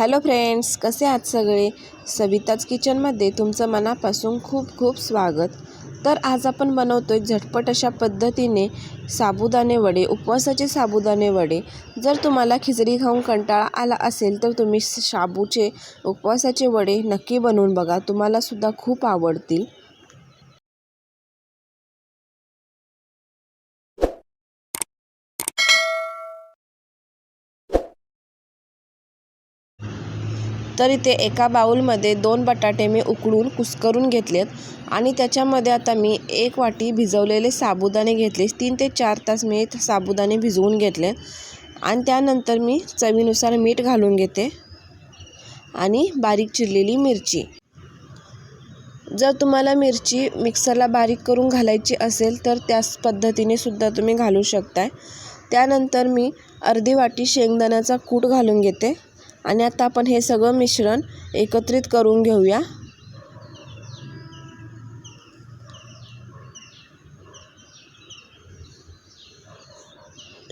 Hello friends कसे आहात सगळे? सविताज किचनमध्ये तुमचं मनापासून खूप खूप स्वागत. तर आज आपण बनवतो आहे झटपट अशा पद्धतीने साबुदाणे वडे उपवासाचे साबुदाणे वडे. जर तुम्हाला खिचडी खाऊन कंटाळा आला असेल तर तुम्ही शाबूचे उपवासाचे वडे नक्की बनवून बघा. तुम्हालासुद्धा खूप आवडतील. तर इथे एका बाऊलमध्ये दोन बटाटे मी उकडून कुस्करून घेतलेत. आणि त्याच्यामध्ये आता मी एक वाटी भिजवलेले साबुदाणे घेतले. तीन ते चार तास मी साबुदाणे भिजवून घेतले. आणि त्यानंतर मी चवीनुसार मीठ घालून घेते. आणि बारीक चिरलेली मिरची. जर तुम्हाला मिरची मिक्सरला बारीक करून घालायची असेल तर त्याच पद्धतीने सुद्धा तुम्ही घालू शकताय. त्यानंतर मी अर्धी वाटी शेंगदाण्याचा कूट घालून घेते. आणि आता आपण हे सगळं मिश्रण एकत्रित करून घेऊया.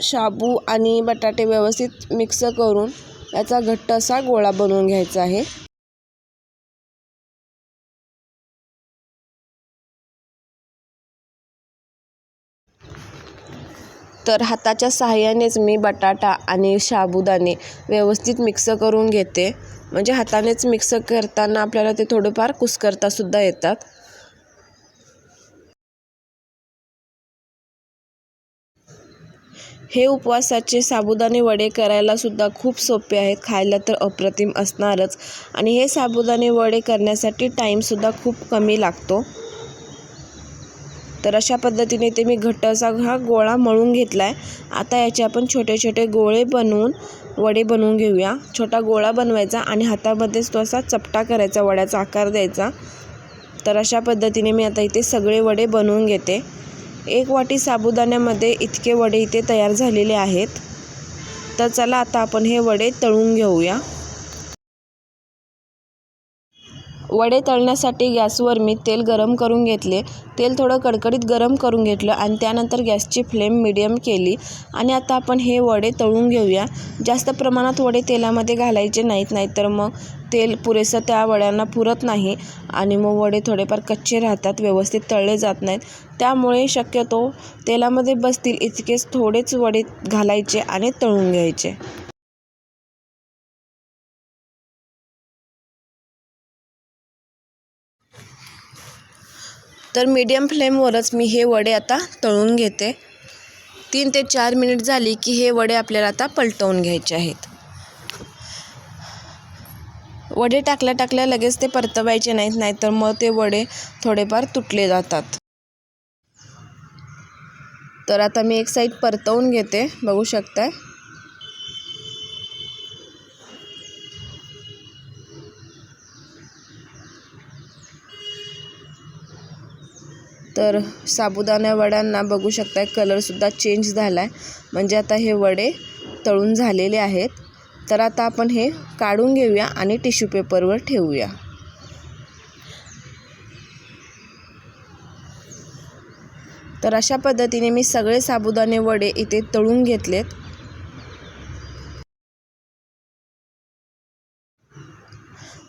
शाबू आणि बटाटे व्यवस्थित मिक्स करून याचा घट्ट असा गोळा बनवून घ्यायचा आहे. तर हाताच्या सहाय्यानेच मी बटाटा आणि साबुदाणे व्यवस्थित मिक्स करून घेते. म्हणजे हातानेच मिक्स करताना आपल्याला ते थोडंफार कुस्करतासुद्धा येतात. हे उपवासाचे साबुदाणे वडे करायलासुद्धा खूप सोपे आहेत. खायला तर अप्रतिम असणारच. आणि हे साबुदाणे वडे करण्यासाठी टाईमसुद्धा खूप कमी लागतो. तर अशा पद्धतीने ते मी घट्ट असा हा गोळा मळून घेतला आहे आता याचे आपण छोटे छोटे गोळे बनवून वडे बनवून घेऊया. छोटा गोळा बनवायचा आणि हातामध्येच तो असा चपटा करायचा वड्याचा आकार द्यायचा. तर अशा पद्धतीने मी आता इथे सगळे वडे बनवून घेते. एक वाटी साबुदाण्यामध्ये इतके वडे इथे तयार झालेले आहेत. तर चला आता आपण हे वडे तळून घेऊया. वडे तळण्यासाठी गॅसवर मी तेल गरम करून घेतले. तेल थोडं कडकडीत गरम करून घेतलं आणि त्यानंतर गॅसची फ्लेम मिडियम केली. आणि आता आपण हे वडे तळून घेऊया. जास्त प्रमाणात वडे तेलामध्ये घालायचे नाहीत नाहीतर मग तेल पुरेसं त्या वड्यांना पुरत नाही आणि मग वडे थोडेफार कच्चे राहतात व्यवस्थित तळले जात नाहीत. त्यामुळे शक्यतो तेलामध्ये बसतील इतकेच थोडेच वडे घालायचे आणि तळून घ्यायचे. तर मीडियम फ्लेमवरच मी हे वडे आता तळून घेते. तीन ते चार मिनिट झाली की हे वडे आपल्याला आता पलटवून घ्यायचे आहेत. वडे टाकल्या टाकल्या लगेच ते परतवायचे नाहीत नाहीतर मग ते वडे थोडेफार तुटले जातात. तर आता मी एक साईड परतवून घेते बघू शकताय. तर साबुदाणा वड्यांना बघू शकताय कलरसुद्धा चेंज झाला आहे म्हणजे आता हे वडे तळून झालेले आहेत. तर आता आपण हे काढून घेऊया आणि टिश्यू पेपरवर ठेवूया. तर अशा पद्धतीने मी सगळे साबुदाणे वडे इथे तळून घेतलेत.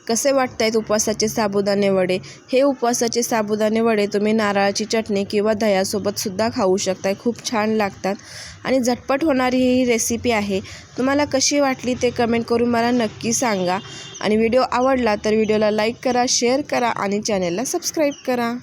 कसे वाटत आहेत उपवासाचे साबुदाणे वडे? हे उपवासाचे साबुदाणे वडे तुम्ही नारळाची चटणी किंवा दह्यासोबतसुद्धा खाऊ शकताय. खूप छान लागतात. आणि झटपट होणारी ही रेसिपी आहे. तुम्हाला कशी वाटली ते कमेंट करून मला नक्की सांगा. आणि व्हिडिओ आवडला तर व्हिडिओला लाईक करा शेअर करा आणि चॅनलला सबस्क्राईब करा.